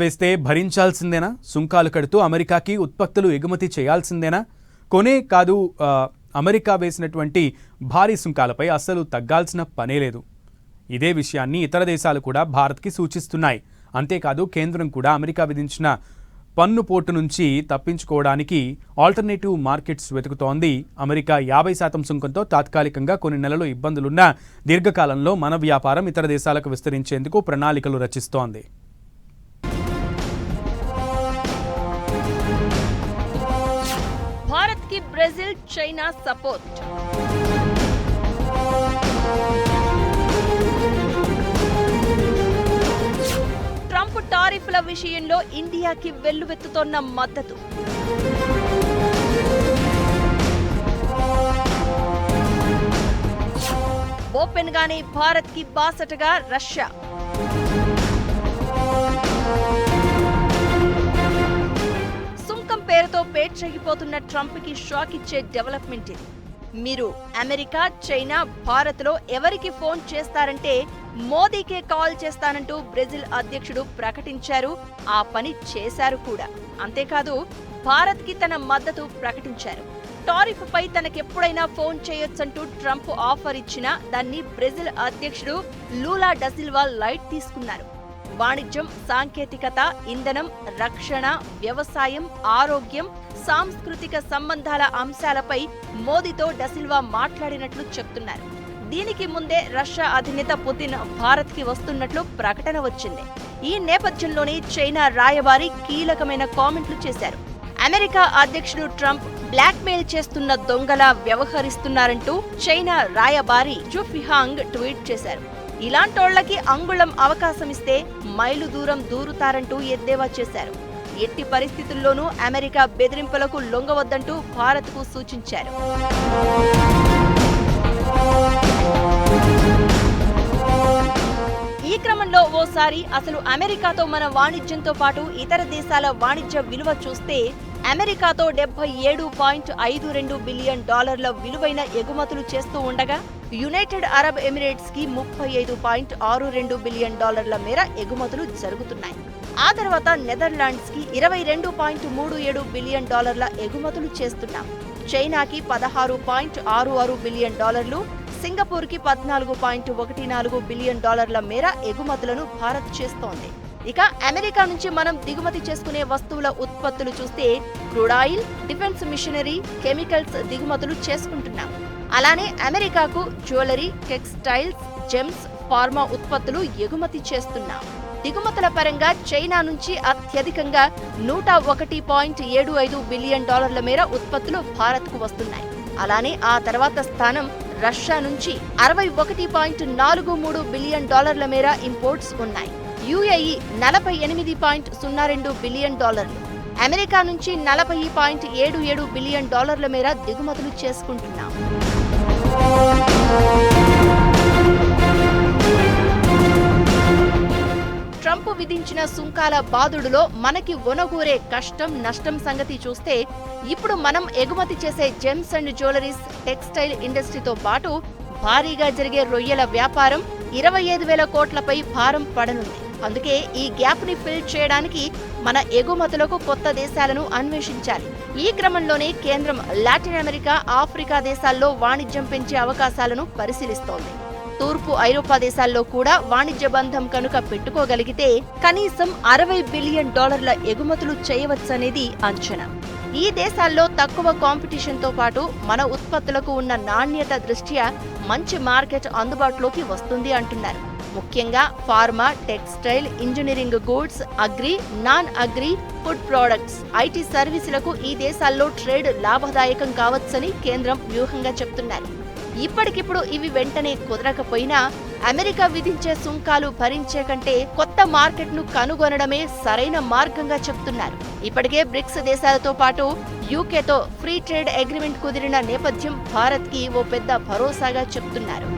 వేస్తే భరించాల్సిందేనా? సుంకాలు కడుతూ అమెరికాకి ఉత్పత్తులు ఎగుమతి చేయాల్సిందేనా? కొనే కాదు అమెరికా వేసినటువంటి భారీ సుంకాలపై అస్సలు తగ్గాల్సిన పనే లేదు. ఇదే విషయాన్ని ఇతర దేశాలు కూడా భారత్కి సూచిస్తున్నాయి. అంతేకాదు కేంద్రం కూడా అమెరికా విధించిన పన్ను పోటు నుంచి తప్పించుకోవడానికి ఆల్టర్నేటివ్ మార్కెట్స్ వెతుకుతోంది. అమెరికా యాభై శాతం సుంకంతో తాత్కాలికంగా కొన్ని నెలలు ఇబ్బందులున్నా దీర్ఘకాలంలో మన వ్యాపారం ఇతర దేశాలకు విస్తరించేందుకు ప్రణాళికలు రచిస్తోంది. కి బ్రెజిల్ చైనా సపోర్ట్. ట్రంప్ టారిఫ్ల విషయంలో ఇండియాకి వెల్లువెత్తుతోన్న మద్దతు. ఓపెన్ గానే భారత్కి బాసటగా రష్యా. సుంకం పేర్చగిపోతున్న ట్రంప్కి షాక్ ఇచ్చే డెవలప్మెంట్ ఇది. మీరు అమెరికా చైనా భారత్లో ఎవరికి ఫోన్ చేస్తారంటే మోదీకే కాల్ చేస్తానంటూ బ్రెజిల్ అధ్యక్షుడు ప్రకటించారు. ఆ పని చేశారు కూడా. అంతేకాదు భారత్కి తన మద్దతు ప్రకటించారు. టారిఫ్ పై తనకెప్పుడైనా ఫోన్ చేయొచ్చంటూ ట్రంప్ ఆఫర్ ఇచ్చినా దాన్ని బ్రెజిల్ అధ్యక్షుడు లూలా డసిల్వా లైట్ తీసుకున్నారు. వాణిజ్యం సాంకేతికత ఇంధనం రక్షణ వ్యవసాయం ఆరోగ్యం సాంస్కృతిక సంబంధాల అంశాలపై మోదీతో డసిల్వా మాట్లాడినట్లు చెప్తున్నారు. దీనికి ముందే రష్యా అధినేత పుతిన్ భారత్కి వస్తున్నట్లు ప్రకటన వచ్చింది. ఈ నేపథ్యంలోనే చైనా రాయబారి కీలకమైన కామెంట్లు చేశారు. అమెరికా అధ్యక్షుడు ట్రంప్ బ్లాక్మెయిల్ చేస్తున్న దొంగలా వ్యవహరిస్తున్నారంటూ చైనా రాయబారి జుఫిహాంగ్ ట్వీట్ చేశారు. ఇలాంటోళ్ళకి అంగుళం అవకాశం ఇస్తే మైలు దూరం దూరుతారంటూ ఎద్దేవా చేశారు. ఎట్టి పరిస్థితుల్లోనూ అమెరికా బెదిరింపులకు లొంగవద్దంటూ భారత్కు సూచించారు. ఈ క్రమంలో ఓసారి అసలు అమెరికాతో మన వాణిజ్యంతో పాటు ఇతర దేశాల వాణిజ్య విలువ చూస్తే అమెరికాతో డెబ్బై ఏడు పాయింట్ ఐదు రెండు బిలియన్ డాలర్ల విలువైన ఎగుమతులు చేస్తూ ఉండగా యునైటెడ్ అరబ్ ఎమిరేట్స్కి ముప్పై ఐదు పాయింట్ ఆరు రెండు బిలియన్ డాలర్ల మేర ఎగుమతులు జరుగుతున్నాయి. ఆ తర్వాత నెదర్లాండ్స్కి ఇరవై రెండు పాయింట్ మూడు ఏడు బిలియన్ డాలర్ల ఎగుమతులు చేస్తున్నాం. చైనాకి పదహారు పాయింట్ ఆరు ఆరు బిలియన్ డాలర్లు సింగపూర్కి పద్నాలుగు పాయింట్ ఒకటి నాలుగు బిలియన్ డాలర్ల మేర ఎగుమతులను భారత్ చేస్తోంది. ఇక అమెరికా నుంచి మనం దిగుమతి చేసుకునే వస్తువుల ఉత్పత్తులు చూస్తే crude oil defence machinery chemicals దిగుమతులు చేసుకుంటున్నాం. అలానే అమెరికాకు జ్యువెలరీ టెక్స్టైల్స్ జెమ్స్ ఫార్మా ఉత్పత్తులు ఎగుమతి చేస్తున్నాం. దిగుమతుల పరంగా చైనా నుంచి అత్యధికంగా నూట ఒకటి పాయింట్ ఏడు ఐదు బిలియన్ డాలర్ల మేర ఉత్పత్తులు భారత్కు వస్తున్నాయి. అలానే ఆ తర్వాత స్థానం రష్యా నుంచి అరవై ఒకటి పాయింట్ నాలుగు మూడు బిలియన్ డాలర్ల మేర ఇంపోర్ట్స్ ఉన్నాయి. యుఏఈ నలభై ఎనిమిది పాయింట్ సున్నా రెండు బిలియన్ డాలర్లు. అమెరికా నుంచి నలభై పాయింట్ ఏడు ఏడు బిలియన్ డాలర్ల మేర దిగుమతులు చేసుకుంటున్నాం. ట్రంప్ విధించిన సుంకాల బాదుడులో మనకి ఒనగూరే కష్టం నష్టం సంగతి చూస్తే ఇప్పుడు మనం ఎగుమతి చేసే జెమ్స్ అండ్ జ్యువెలరీస్ టెక్స్టైల్ ఇండస్ట్రీతో పాటు భారీగా జరిగే రొయ్యల వ్యాపారం ఇరవై ఐదు వేల కోట్లపై భారం పడనుంది. అందుకే ఈ గ్యాప్ని ఫిల్ చేయడానికి మన ఎగుమతులకు కొత్త దేశాలను అన్వేషించాలి. ఈ క్రమంలోనే కేంద్రం లాటిన్ అమెరికా ఆఫ్రికా దేశాల్లో వాణిజ్యం పెంచే అవకాశాలను పరిశీలిస్తోంది. తూర్పు ఐరోపా దేశాల్లో కూడా వాణిజ్య బంధం కనుక పెట్టుకోగలిగితే కనీసం అరవై బిలియన్ డాలర్ల ఎగుమతులు చేయవచ్చనేది అంచనా. ఈ దేశాల్లో తక్కువ కాంపిటీషన్తో పాటు మన ఉత్పత్తులకు ఉన్న నాణ్యత దృష్ట్యా మంచి మార్కెట్ అందుబాటులోకి వస్తుంది అంటున్నారు. ముఖ్యంగా pharma textile engineering goods agri non agri food products. IT సర్వీసులకు ఈ దేశాల్లో ట్రేడ్ లాభదాయకం కావచ్చని కేంద్రం వ్యూహంగా చెప్తున్నారు ఇప్పటికిప్పుడు ఇవి వెంటనే కుదరకపోయినా అమెరికా విధించే సుంకాలు భరించే కంటే కొత్త మార్కెట్ను కనుగొనడమే సరైన మార్గంగా చెప్తున్నారు. ఇప్పటికే బ్రిక్స్ దేశాలతో పాటు యూకేతో ఫ్రీ ట్రేడ్ అగ్రిమెంట్ కుదిరిన నేపథ్యం భారత్కి ఓ పెద్ద భరోసాగా చెప్తున్నారు.